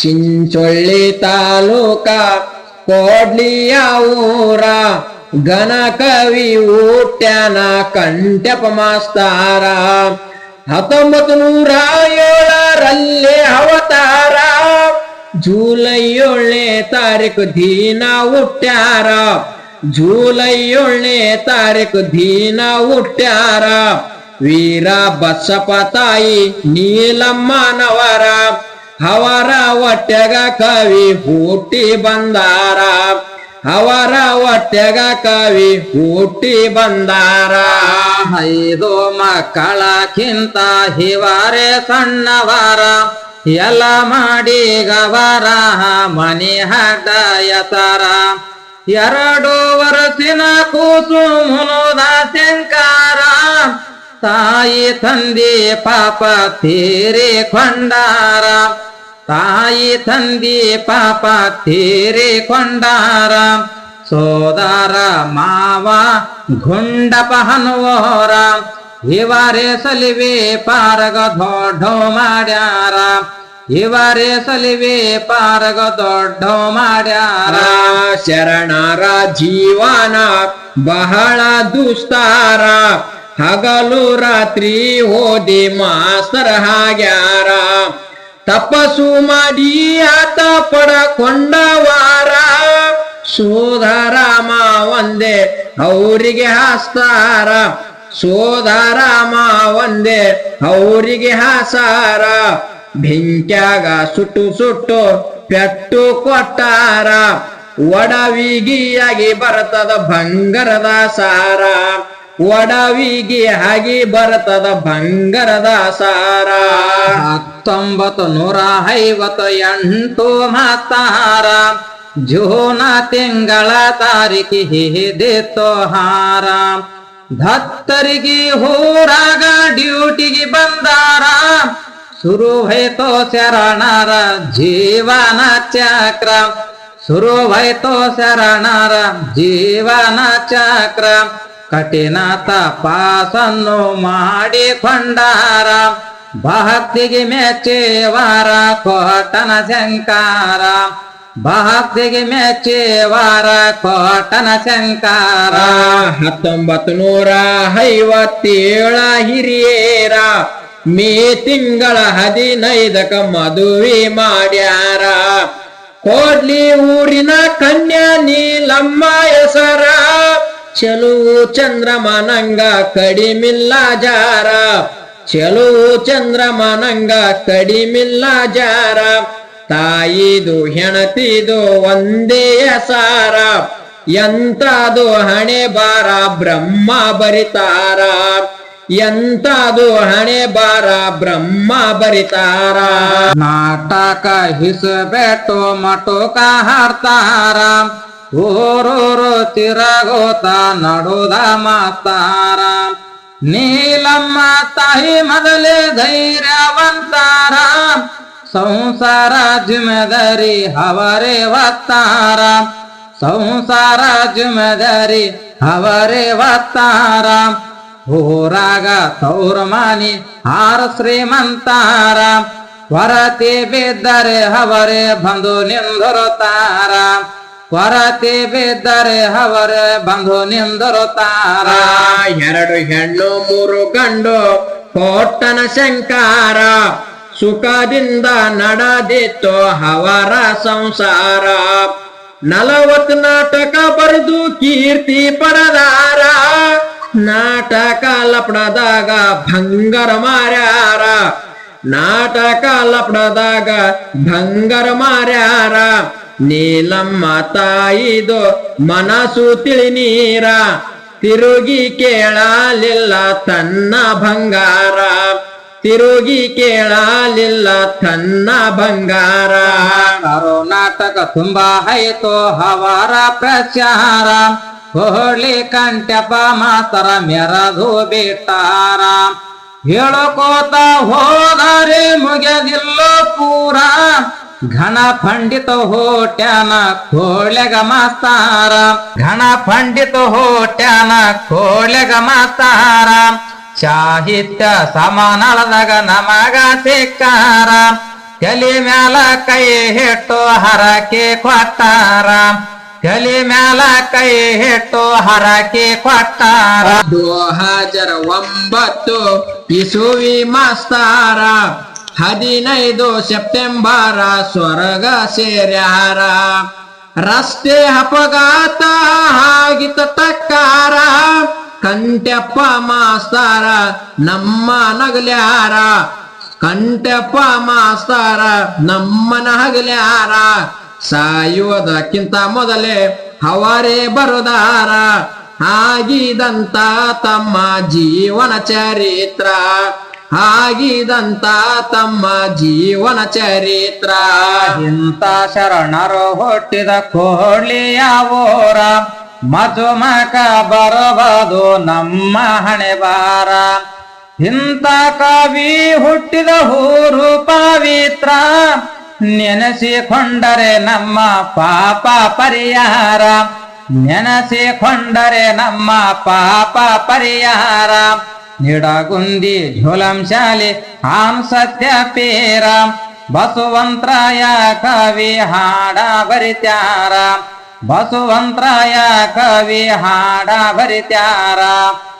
ಚಿಂಚೊಳ್ಳಿ ತಾಲೂಕ ಕೋಡ್ಲಿಯ ಊರ ಘನ ಕವಿ ಊಟ್ಯನ ಕಂಟ್ಯಪ ಮಾಸ್ತಾರ. ಹತ್ತೊಂಬತ್ತು ನೂರ ಏಳರಲ್ಲಿ ಅವತಾರ. ಜೂಲೈ ಏಳನೇ ತಾರೀಕು ದೀನ ಹುಟ್ಟ್ಯಾರ ಜೂಲೈ ಏಳನೇ ತಾರೀಕು ದೀನ ಹುಟ್ಟ್ಯಾರ ವೀರ ಬಸಪ ತಾಯಿ ನೀಲಮ್ಮನವರ. ಅವರ ಒಟ್ಟೆಗ ಕವಿ ಹುಟ್ಟಿ ಬಂದಾರ. ಅವರ ಒಟ್ಟೆಗ ಕವಿ ಹುಟ್ಟಿ ಬಂದಾರ. ಐದು ಮಕ್ಕಳಕ್ಕಿಂತ ಹಿವಾರೆ ಸಣ್ಣವಾರ. ಎಲ್ಲ ಮಾಡಿ ಗವರ ಮನಿ ಹಡ್ಡ ಎತರ ಎರಡು ವರ್ಷಿನ ಕೂಸು ಮುನುದ ಶಂಕಾರ. ತಾಯಿ ತಂದೆ ಪಾಪ ತೀರಿ ಕೊಂಡಾರ. ತಾಯಿ ತಂದೆ ಪಾಪ ತೀರಿ ಕೊಂಡಾರ. ಸೋದಾರ ಮಾವ ಗುಂಡಪ ಹನುವೋರ. ಇವರೇ ಸಲಿವೆ ಪಾರಗ ದೊಡ್ಡ ಮಾಡ್ಯಾರ. ಇವರೇ ಸಲಿವೆ ಪಾರಗ ದೊಡ್ಡ ಮಾಡ್ಯಾರ. ಶರಣರ ಜೀವನ ಬಹಳ ದುಸ್ತಾರ ಹಗಲು ರಾತ್ರಿ ಓದಿ ಮಾಸ್ತರ ಹಾಗ್ಯಾರ. ತಪಸ್ಸು ಮಾಡಿ ಆತ ಪಡಕೊಂಡವಾರ. ಸೋದರಾಮ ಒಂದೇ ಅವರಿಗೆ ಹಾಸ್ತಾರ. ಸೋದರಾಮ ಒಂದೇ ಅವರಿಗೆ ಹಾಸಾರ ಬೆಂಕ್ಯಾಗ ಸುಟ್ಟು ಸುಟ್ಟು ಪೆಟ್ಟು ಕೊಟ್ಟಾರ. ಒಡವಿಗಿಯಾಗಿ ಬರ್ತದ ಬಂಗಾರದ ಸಾರ. ಒಡವಿಗಿ ಹಾಗೆ ಬರ್ತದ ಬಂಗಾರದ ಸಾರ. ಹತ್ತೊಂಬತ್ತು ನೂರ ಐವತ್ತು ಎಂಟು ಮಾತಾರ ಜೂನ ತಿಂಗಳ ತಾರೀಕಿದೆ ಹಾರ. ದತ್ತರಿಗೆ ಹೋರಾಗ ಡ್ಯೂಟಿಗೆ ಬಂದಾರ. ಶುರು ಹೋಯ್ತೋ ಶರಣರ ಜೀವನ ಚಕ್ರ. ಶುರು ಹೋಯ್ತೋ ಶರಣರ ಜೀವನ ಚಕ್ರ. ಕಠಿಣ ತಪಾಸನ್ನು ಮಾಡಿಕೊಂಡಾರ ಭಕ್ತಿಗೆ ಮೆಚ್ಚೇವಾರ ಕೋಟನ ಶಂಕಾರ. ಭಕ್ತಿಗೆ ಮೆಚ್ಚೇವಾರ ಕೋಟನ ಶಂಕಾರ. ಹತ್ತೊಂಬತ್ತು ನೂರ ಐವತ್ತೇಳ ಹಿರಿಯೇರ, ಮೇ ತಿಂಗಳ ಹದಿನೈದಕ ಮದುವೆ ಮಾಡ್ಯಾರ. ಕೋಡ್ಲಿ ಊರಿನ ಕನ್ಯಾ ನೀಲಮ್ಮ ಹೆಸರ ಚೆಲುವು ಚಂದ್ರಮನಂಗ ಕಡಿಮಿಲ್ಲ ಜಾರ. ಚೆಲುವು ಚಂದ್ರಮನಂಗ ಕಡಿಮಿಲ್ಲ ಜಾರ. ತಾಯಿದು ಹೆಣತಿದು ಒಂದೇಯ ಸಾರ. ಎಂತದು ಹಣೆ ಬಾರ ಬ್ರಹ್ಮ ಬರಿತಾರ. ಎಂತದು ಹಣೆ ಬಾರ ಬ್ರಹ್ಮ ಬರಿತಾರ. ನಾಟಕ ಹಿಸಬೆಟ್ಟು ಮಟುಕ ಹಾಡ್ತಾರ. ಊರೂರು ತಿರಗೋತ ನಡುದ ಮಾತಾರ. ನೀಲಮ್ಮ ತಾಯಿ ಮೊದಲೇ ಧೈರ್ಯವಂತಾರ. ಸಂಸಾರ ಜಿಮೆದಾರಿ ಅವರೇ ಒತ್ತಾರ ಸಂಸಾರ ಜಿಮೆದಾರಿ ಅವರೇ ಒತ್ತಾರ ಊರಾಗ ತೌರಮಾನಿ ಹಾರ ಶ್ರೀಮಂತಾರ. ವರತಿ ಬಿದ್ದರೆ ಅವರೇ ಬಂದು ನಿಂದರುತ್ತಾರ ಹೊರತಿ ಬಿದ್ದರೆ ಅವರೇ ಬಂದು ತಾರ. ಎರಡು ಹೆಣ್ಣು, ಮೂರು ಗಂಡು ಕೋಟನ ಶಂಕಾರ. ಸುಖದಿಂದ ನಡೆದಿತ್ತು ಅವರ ಸಂಸಾರ. ನಲವತ್ ನಾಟಕ ಬರೆದು ಕೀರ್ತಿ ಪಡೆದಾರ ನಾಟಕ ಲಪಡದಾಗ ಭಂಗರ ಮಾರ್ಯಾರ. ನಾಟಕ ಲಪಡದಾಗ ಭಂಗರ ಮಾರ್ಯಾರ. ನೀಲಮ್ಮ ತಾಯಿದು ಮನಸು ತಿಳಿ ನೀರ ತಿರುಗಿ ಕೇಳಲಿಲ್ಲ ತನ್ನ ಬಂಗಾರ. ತಿರುಗಿ ಕೇಳಲಿಲ್ಲ ತನ್ನ ಬಂಗಾರ. ಕರ್ನಾಟಕ ತುಂಬಾ ಹೈತೋ, ಹವಾರ ಪ್ರಚಾರ. ಹೋಳಿ ಕಂಟ್ಯಪ ಮಾತರ ಮೆರದು ಬಿಟ್ಟಾರ. ಹೇಳಕೋತ ಹೋದರೆ ಮುಗಿದಿಲ್ಲ ಪೂರ. ಘನ ಪಂಡಿತ ಹೋಟ್ಯಾನ ಕೋಳೆಗ ಮಾಸ್ತಾರ. ಘನ ಪಂಡಿತ ಹೋಟ್ಯಾನ ಕೋಳೆಗ ಮಾಸ್ತಾರ. ಸಾಹಿತ್ಯ ಸಮಾನಳದಾಗ ನಮಗ ಸಿಕ್ಕಾರ. ಕಲಿ ಮ್ಯಾಲ ಕೈ ಹಿಟ್ಟು ಹರಕೆ ಕೊಟ್ಟಾರ. ತಲಿ ಮ್ಯಾಲ ಕೈ ಹಿಟ್ಟು ಹರಕೆ ಕೊಟ್ಟಾರ. ದೋ ಒಂಬತ್ತು, ಇಸುವಿ ಮಾಸ್ತಾರ. ಹದಿನೈದು ಸೆಪ್ಟೆಂಬರ ಸ್ವರ್ಗ ಸೇರ್ಯಾರ. ರಸ್ತೆ ಅಪಘಾತ ಆಗಿತ ತಕ್ಕಾರ. ಕಂಟೆಪ್ಪ ಮಾಸ್ತಾರ ನಮ್ಮ ನಗಲ್ಯಾರ. ಕಂಟೆಪ್ಪ ಮಾಸ್ತಾರ ನಮ್ಮನ ಹಗಲ್ಯಾರ ಸಾಯುವುದಕ್ಕಿಂತ ಮೊದಲೇ ಹವರೇ ಬರುದಾರ. ಆಗಿದಂತ ತಮ್ಮ ಜೀವನ ಚರಿತ್ರ. ಆಗಿದಂತ ತಮ್ಮ ಜೀವನ ಚರಿತ್ರ. ಇಂಥ ಶರಣರು ಹುಟ್ಟಿದ ಕೋಳಿಯ ಊರ ಮಧುಮಕ ಬರಬದು ನಮ್ಮ ಹಣೆಬಾರ ಇಂಥ ಕವಿ ಹುಟ್ಟಿದ ಊರು ಪವಿತ್ರ. ನೆನೆಸಿಕೊಂಡರೆ ನಮ್ಮ ಪಾಪ ಪರಿಹಾರ. ನೆನೆಸಿಕೊಂಡರೆ ನಮ್ಮ ಪಾಪ ಪರಿಹಾರ. ನಿಡಗುಂದಿ ಝುಲಂ ಶಾಲೆ ಹಾಂ ಸತ್ಯ ಪೀರ. ಬಸುವಂತ್ರಾಯ ಕವಿ ಹಾಡ ಬರಿತ್ಯಾರ ಬಸುವಂತ್ರಾಯ ಕವಿ ಹಾಡ ಬರಿತ್ಯಾರ